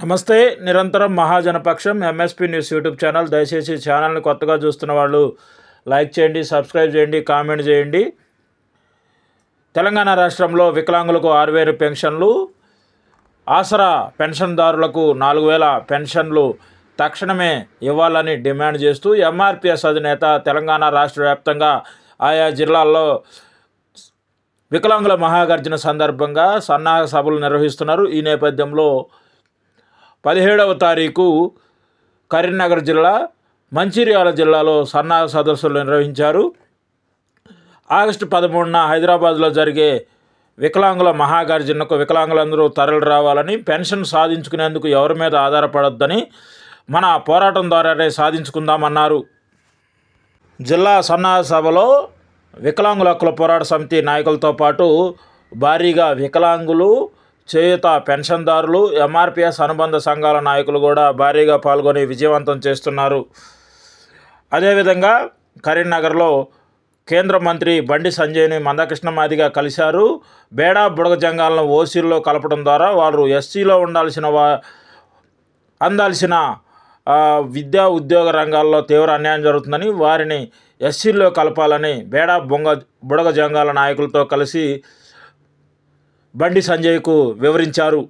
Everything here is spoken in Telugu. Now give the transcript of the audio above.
నమస్తే నిరంతరం మహాజనపక్షం ఎంఎస్పి న్యూస్ యూట్యూబ్ ఛానల్ దయచేసి ఛానల్ని కొత్తగా చూస్తున్న వాళ్ళు లైక్ చేయండి సబ్స్క్రైబ్ చేయండి కామెంట్ చేయండి. తెలంగాణ రాష్ట్రంలో వికలాంగులకు ఆరు వేలు పెన్షన్లు ఆసరా పెన్షన్దారులకు నాలుగు వేల పెన్షన్లు తక్షణమే ఇవ్వాలని డిమాండ్ చేస్తూ ఎంఆర్పిఎస్ అధినేత తెలంగాణ రాష్ట్ర వ్యాప్తంగా ఆయా జిల్లాల్లో వికలాంగుల మహాగర్జన సందర్భంగా సన్నాహ సభలు నిర్వహిస్తున్నారు. ఈ నేపథ్యంలో పదిహేడవ తారీఖు కరీంనగర్ జిల్లా మంచిర్యాల జిల్లాలో సన్నాహ సదస్సులు నిర్వహించారు. ఆగస్టు పదమూడున హైదరాబాద్లో జరిగే వికలాంగుల మహాగర్జనకు వికలాంగులందరూ తరలి రావాలని పెన్షన్ సాధించుకునేందుకు ఎవరి మీద ఆధారపడొద్దని మన పోరాటం ద్వారానే సాధించుకుందామన్నారు. జిల్లా సన్నాహ సభలో వికలాంగుల హక్కుల పోరాట సమితి నాయకులతో పాటు భారీగా వికలాంగులు చేయుత పెన్షన్దారులు ఎంఆర్పిఎస్ అనుబంధ సంఘాల నాయకులు కూడా భారీగా పాల్గొని విజయవంతం చేస్తున్నారు. అదేవిధంగా కరీంనగర్లో కేంద్ర మంత్రి బండి సంజయ్ని మందకృష్ణ మాదిగా కలిశారు. బేడా బుడగ జంగాలను ఓసీల్లో కలపడం ద్వారా వారు ఎస్సీలో ఉండాల్సిన వా అందాల్సిన విద్యా ఉద్యోగ రంగాల్లో తీవ్ర అన్యాయం జరుగుతుందని వారిని ఎస్సీల్లో కలపాలని బేడా బొంగ బుడగ జంగాల నాయకులతో కలిసి బండి సంజయ్కు వివరించారు.